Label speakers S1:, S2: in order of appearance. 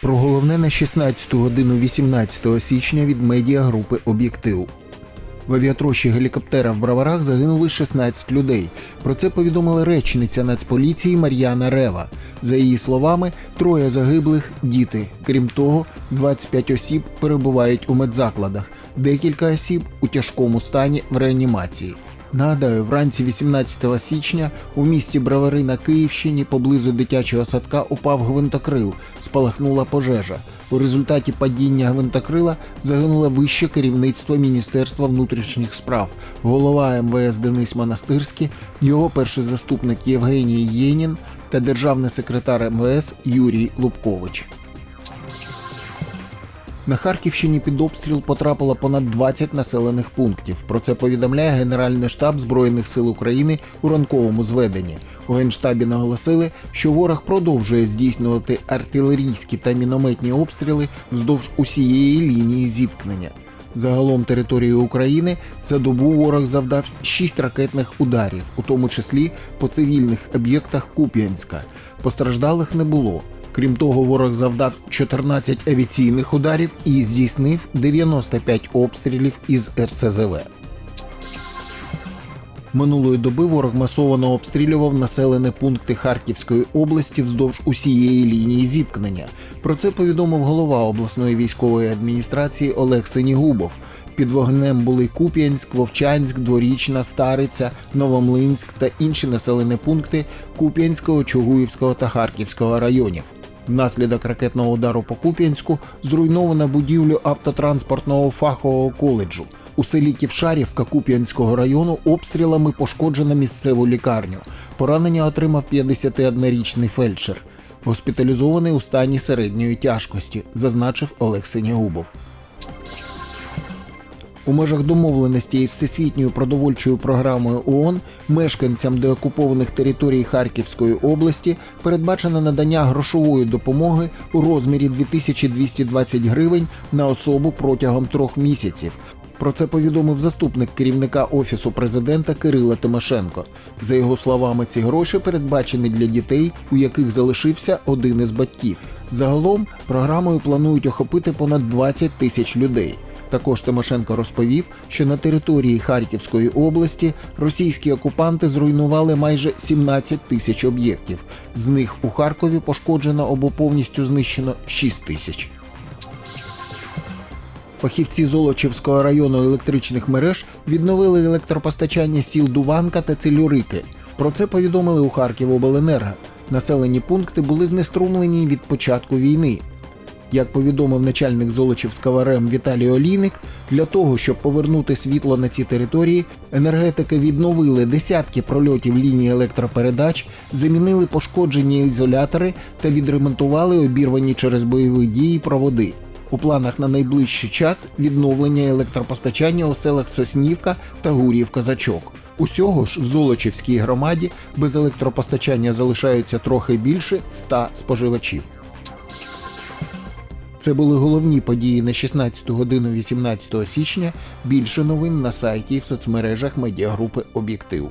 S1: Про головне на 16 годину 18 січня від медіагрупи Об'єктив. В авіатрощі гелікоптера в Браварах загинули 16 людей. Про це повідомила речниця Нацполіції Мар'яна Рева. За її словами, троє загиблих діти. Крім того, 25 осіб перебувають у медзакладах, декілька осіб у тяжкому стані в реанімації. Нагадаю, вранці 18 січня у місті Бравари на Київщині поблизу дитячого садка упав гвинтокрил, спалахнула пожежа. У результаті падіння гвинтокрила загинуло вище керівництво Міністерства внутрішніх справ, голова МВС Денис Монастирський, його перший заступник Євгеній Єнін та державний секретар МВС Юрій Лубкович. На Харківщині під обстріл потрапило понад 20 населених пунктів. Про це повідомляє Генеральний штаб Збройних сил України у ранковому зведенні. У генштабі наголосили, що ворог продовжує здійснювати артилерійські та мінометні обстріли вздовж усієї лінії зіткнення. Загалом території України за добу ворог завдав 6 ракетних ударів, у тому числі по цивільних об'єктах Куп'янська. Постраждалих не було. Крім того, ворог завдав 14 авіаційних ударів і здійснив 95 обстрілів із РСЗВ. Минулої доби ворог масово обстрілював населені пункти Харківської області вздовж усієї лінії зіткнення. Про це повідомив голова обласної військової адміністрації Олег Сенігубов. Під вогнем були Куп'янськ, Вовчанськ, Дворічна, Стариця, Новомлинськ та інші населені пункти Куп'янського, Чугуївського та Харківського районів. Внаслідок ракетного удару по Куп'янську зруйновано будівлю автотранспортного фахового коледжу. У селі Ківшарівка Куп'янського району обстрілами пошкоджено місцеву лікарню. Поранення отримав 51-річний фельдшер. Госпіталізований у стані середньої тяжкості, зазначив Олег Синягубов. У межах домовленості із Всесвітньою продовольчою програмою ООН мешканцям деокупованих територій Харківської області передбачено надання грошової допомоги у розмірі 2220 гривень на особу протягом трьох місяців. Про це повідомив заступник керівника офісу президента Кирила Тимошенко. За його словами, ці гроші передбачені для дітей, у яких залишився один із батьків. Загалом програмою планують охопити понад 20 тисяч людей. Також Тимошенко розповів, що на території Харківської області російські окупанти зруйнували майже 17 тисяч об'єктів. З них у Харкові пошкоджено або повністю знищено 6 тисяч. Фахівці Золочівського району електричних мереж відновили електропостачання сіл Дуванка та Целюрики. Про це повідомили у Харківобленерго. Населені пункти були знеструмлені від початку війни. Як повідомив начальник Золочівського РЕМ Віталій Олійник, для того, щоб повернути світло на ці території, енергетики відновили десятки прольотів лінії електропередач, замінили пошкоджені ізолятори та відремонтували обірвані через бойові дії проводи. У планах на найближчий час відновлення електропостачання у селах Соснівка та Гурів Казачок. Усього ж в Золочівській громаді без електропостачання залишаються трохи більше 100 споживачів. Це були головні події на 16 годину 18 січня. Більше новин на сайті і в соцмережах медіагрупи Об'єктив.